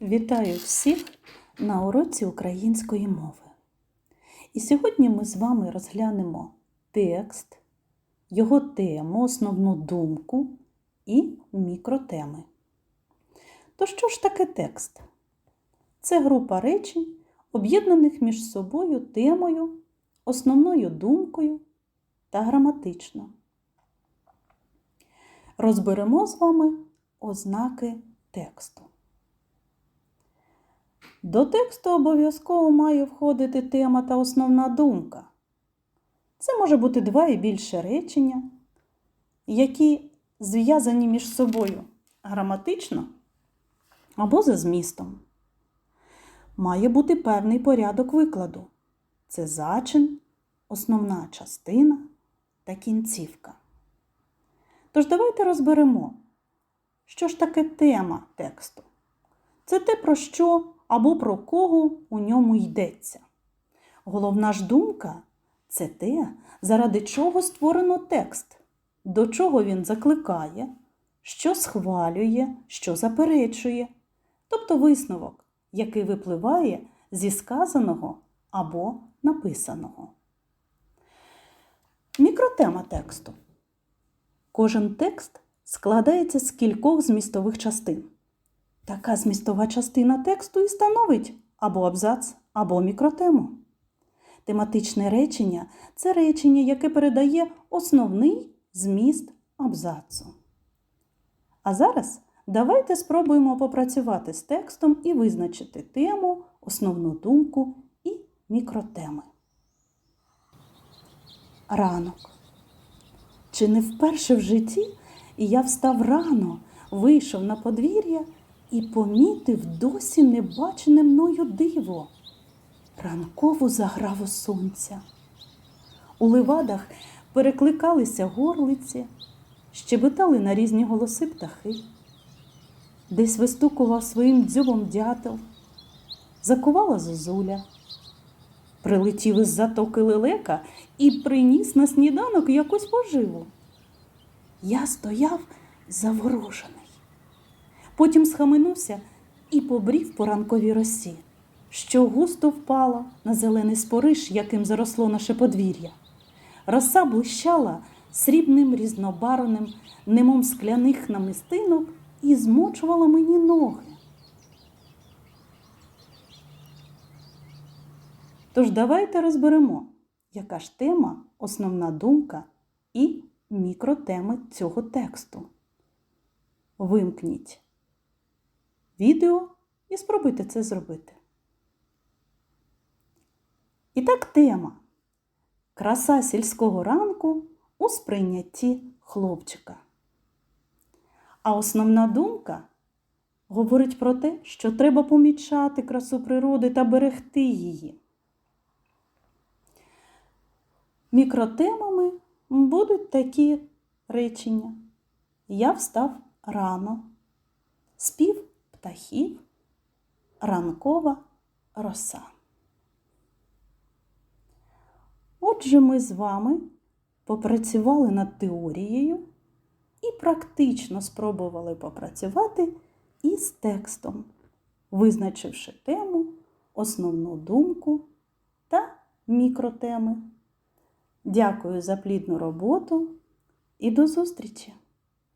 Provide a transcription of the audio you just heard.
Вітаю всіх на уроці української мови. І сьогодні ми з вами розглянемо текст, його тему, основну думку і мікротеми. То що ж таке текст? Це група речень, об'єднаних між собою темою, основною думкою та граматично. Розберемо з вами ознаки тексту. До тексту обов'язково має входити тема та основна думка. Це може бути два і більше речення, які зв'язані між собою граматично або за змістом. Має бути певний порядок викладу. Це зачин, основна частина та кінцівка. Тож давайте розберемо, що ж таке тема тексту. Це те, про що або про кого у ньому йдеться. Головна ж думка це те, заради чого створено текст, до чого він закликає, що схвалює, що заперечує, тобто висновок, який випливає зі сказаного або написаного. Мікротема тексту. Кожен текст складається з кількох змістових частин. Така змістова частина тексту і становить або абзац, або мікротему. Тематичне речення це речення, яке передає основний зміст абзацу. А зараз давайте спробуємо попрацювати з текстом і визначити тему, основну думку і мікротеми. Ранок. Чи не вперше в житті я встав рано, вийшов на подвір'я і помітив досі небачене мною диво, ранкову заграву сонця. У ливадах перекликалися горлиці, щебетали на різні голоси птахи, десь вистукував своїм дзьобом дятел, закувала зозуля, прилетів із затоки лелека і приніс на сніданок якусь поживу. Я стояв заворожений. Потім схаменувся і побрів по ранковій росі, що густо впала на зелений спориш, яким заросло наше подвір'я. Роса блищала срібним різнобарвним, немом скляних намистинок і змочувала мені ноги. Тож давайте розберемо, яка ж тема, основна думка і мікротеми цього тексту. Вимкніть відео і спробуйте це зробити. І так тема Краса сільського ранку у сприйнятті хлопчика. А основна думка говорить про те, що треба помічати красу природи та берегти її. Мікротемами будуть такі речення. Я встав рано, спів птахів, ранкова роса. Отже, ми з вами попрацювали над теорією і практично спробували попрацювати із текстом, визначивши тему, основну думку та мікротеми. Дякую за плідну роботу і до зустрічі!